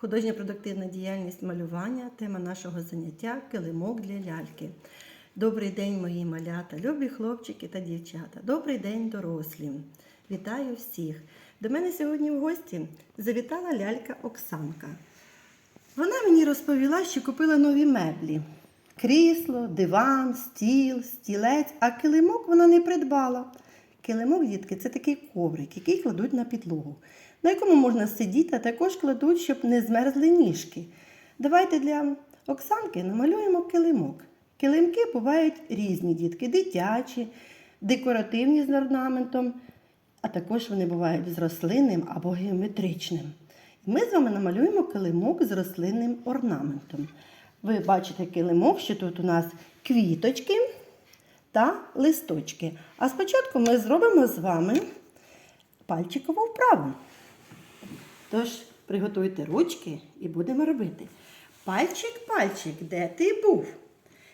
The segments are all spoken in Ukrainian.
Художньо-продуктивна діяльність малювання, тема нашого заняття килимок для ляльки. Добрий день, мої малята, любі хлопчики та дівчата. Добрий день, дорослі. Вітаю всіх. До мене сьогодні в гості завітала лялька Оксанка. Вона мені розповіла, що купила нові меблі: крісло, диван, стіл, стілець, а килимок вона не придбала. Килимок, дітки, це такий коврик, який кладуть на підлогу, на якому можна сидіти, а також кладуть, щоб не змерзли ніжки. Давайте для Оксанки намалюємо килимок. Килимки бувають різні дітки, дитячі, декоративні з орнаментом, а також вони бувають з рослинним або геометричним. Ми з вами намалюємо килимок з рослинним орнаментом. Ви бачите килимок, що тут у нас квіточки та листочки. А спочатку ми зробимо з вами пальчикову вправу. Тож приготуйте ручки і будемо робити. Пальчик, пальчик, де ти був?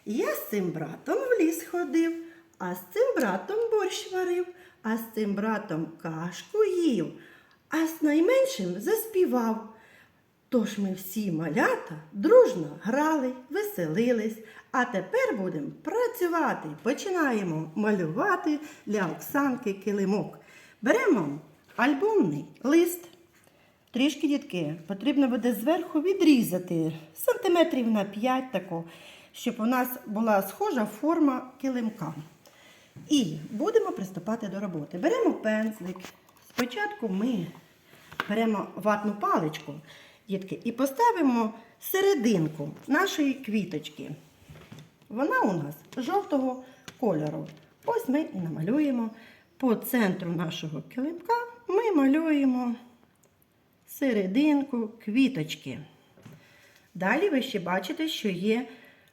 Я з цим братом в ліс ходив, а з цим братом борщ варив, а з цим братом кашку їв, а з найменшим заспівав. Тож ми всі малята дружно грали, веселились, а тепер будемо працювати. Починаємо малювати для Оксанки килимок. Беремо альбомний лист. Трішки дітки, потрібно буде зверху відрізати сантиметрів на 5 тако, щоб у нас була схожа форма килимка. І будемо приступати до роботи. Беремо пензлик. Спочатку ми беремо ватну паличку, дітки, і поставимо серединку нашої квіточки. Вона у нас жовтого кольору. Ось ми і намалюємо по центру нашого килимка. Ми малюємо серединку квіточки. Далі ви ще бачите, що є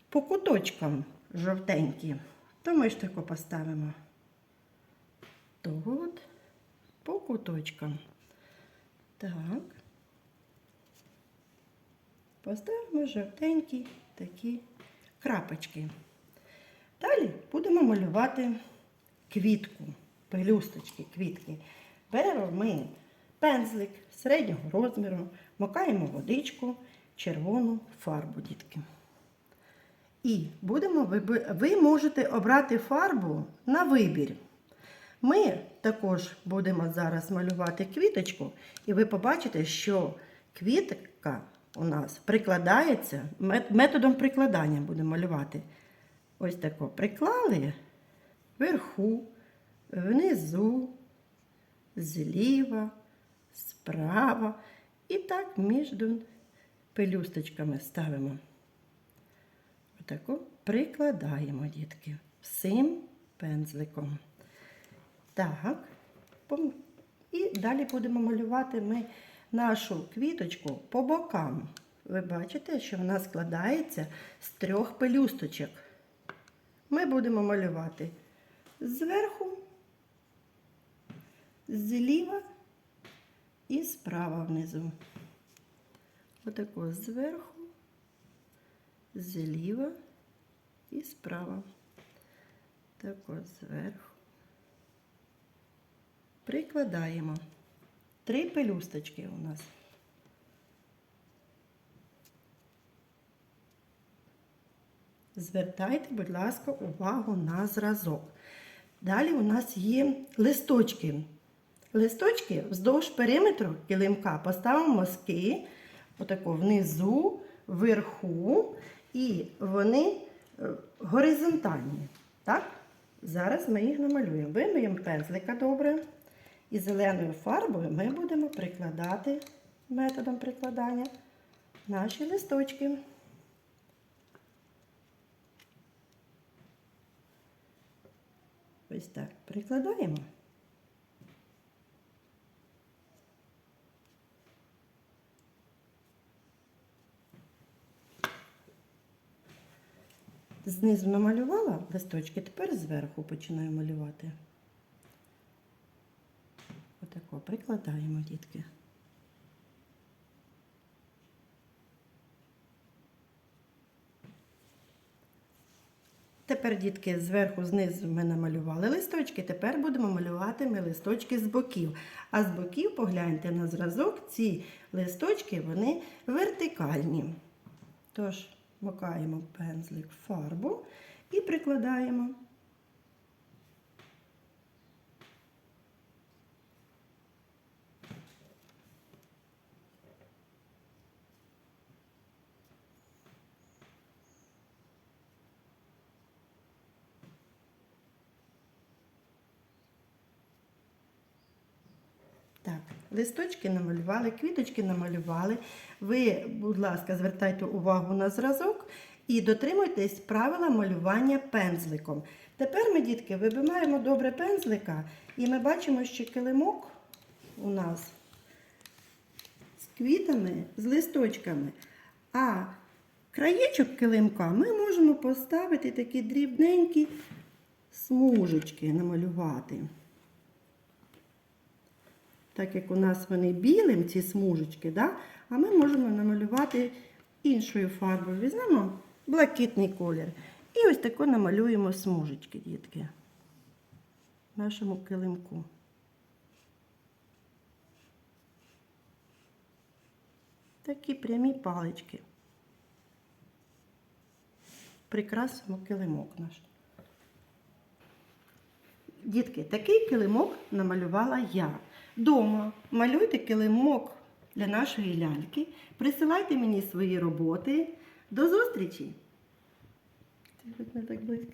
по куточкам жовтенькі. То ми ж тако поставимо тут, по куточкам. Так. Поставимо жовтенькі такі крапочки. Далі будемо малювати квітку, пелюсточки, квітки. Беремо ми пензлик середнього розміру, макаємо водичку, червону фарбу, дітки. І будемо, ви, можете обрати фарбу на вибір. Ми також будемо зараз малювати квіточку, і ви побачите, що квітка у нас прикладається, методом прикладання будемо малювати. Ось тако приклали вверху, внизу, зліва, справа. І так між пелюсточками ставимо. Отако прикладаємо, дітки, всім пензликом. Так. І далі будемо малювати ми нашу квіточку по бокам. Ви бачите, що вона складається з трьох пелюсточок. Ми будемо малювати зверху, зліва і справа внизу. Отако зверху, зліва і справа. Тако зверху. Прикладаємо. Три пелюсточки у нас. Звертайте, будь ласка, увагу на зразок. Далі у нас є листочки. Листочки вздовж периметру килимка поставимо мазки отако внизу, вверху, і вони е, горизонтальні. Так? Зараз ми їх намалюємо. Вимиємо пензлика добре. І зеленою фарбою ми будемо прикладати методом прикладання наші листочки. Ось так прикладаємо. Знизу намалювала листочки, тепер зверху починаю малювати. Отако прикладаємо, дітки. Тепер, дітки, зверху, знизу ми намалювали листочки. Тепер будемо малювати ми листочки з боків. А з боків, погляньте на зразок, ці листочки вони вертикальні. Тож, макаємо пензлик в фарбу і прикладаємо. Так, листочки намалювали, квіточки намалювали. Ви, будь ласка, звертайте увагу на зразок і дотримуйтесь правила малювання пензликом. Тепер ми, дітки, вибиваємо добре пензлика, і ми бачимо, що килимок у нас з квітами, з листочками. А краєчок килимка ми можемо поставити такі дрібненькі смужечки намалювати. Так як у нас вони білим, ці смужечки, да? а ми можемо намалювати іншою фарбою. Візьмемо блакитний колір. І ось тако намалюємо смужечки, дітки, нашому килимку. Такі прямі палички. Прикрасимо килимок наш. Дітки, такий килимок намалювала я. Дома малюйте килимок для нашої ляльки. Присилайте мені свої роботи. До зустрічі! Ти хоч не так близько.